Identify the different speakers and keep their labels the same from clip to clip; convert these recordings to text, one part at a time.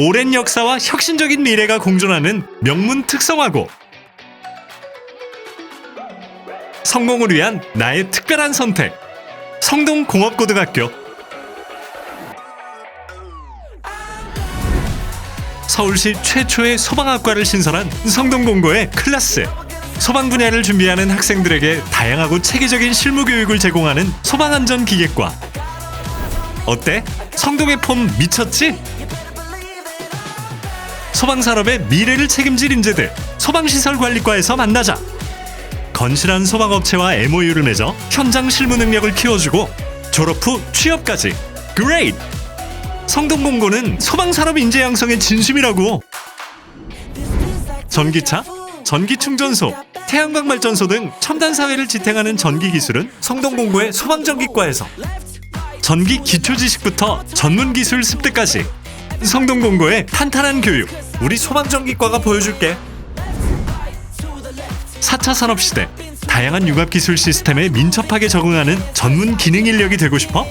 Speaker 1: 오랜 역사와 혁신적인 미래가 공존하는 명문 특성화고. 성공을 위한 나의 특별한 선택. 성동공업고등학교. 서울시 최초의 소방학과를 신설한 성동공고의 클라스. 소방 분야를 준비하는 학생들에게 다양하고 체계적인 실무 교육을 제공하는 소방안전기계과. 어때? 성동의 폼 미쳤지? 소방산업의 미래를 책임질 인재들 소방시설관리과에서 만나자. 건실한 소방업체와 MOU를 맺어 현장 실무 능력을 키워주고 졸업 후 취업까지. 그레이트! 성동공고는 소방산업 인재 양성의 진심이라고. 전기차, 전기충전소, 태양광 발전소 등 첨단 사회를 지탱하는 전기 기술은 성동공고의 소방전기과에서. 전기 기초 지식부터 전문 기술 습득까지. 성동공고의 탄탄한 교육 우리 소방전기과가 보여줄게. 4차 산업시대 다양한 융합 기술 시스템에 민첩하게 적응하는 전문 기능 인력이 되고 싶어?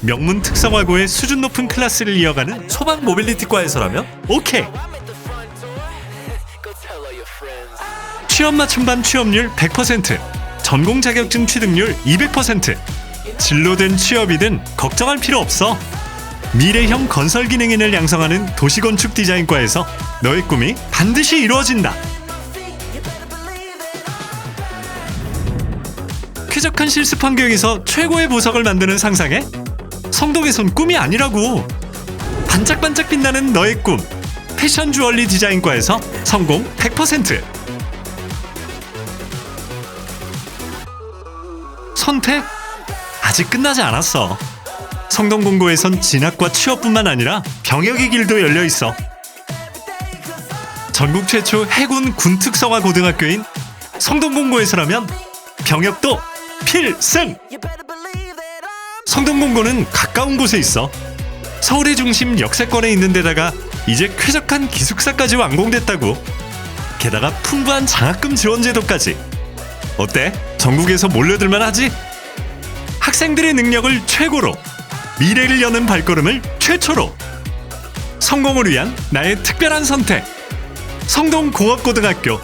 Speaker 1: 명문 특성화고의 수준 높은 클래스를 이어가는 소방 모빌리티과에서라면? 오케이! 취업 맞춤반 취업률 100% 전공 자격증 취득률 200% 진로된 취업이든 걱정할 필요 없어 미래형 건설 기능인을 양성하는 도시건축 디자인과에서 너의 꿈이 반드시 이루어진다. 쾌적한 실습 환경에서 최고의 보석을 만드는 상상에 성동에선 꿈이 아니라고. 반짝반짝 빛나는 너의 꿈 패션 주얼리 디자인과에서 성공 100% 선택 아직 끝나지 않았어 성동공고에선 진학과 취업뿐만 아니라 병역의 길도 열려 있어. 전국 최초 해군 군특성화 고등학교인 성동공고에서라면 병역도 필승! 성동공고는 가까운 곳에 있어. 서울의 중심 역세권에 있는 데다가 이제 쾌적한 기숙사까지 완공됐다고. 게다가 풍부한 장학금 지원 제도까지. 어때? 전국에서 몰려들만 하지? 학생들의 능력을 최고로 미래를 여는 발걸음을 최초로 성공을 위한 나의 특별한 선택. 성동공업고등학교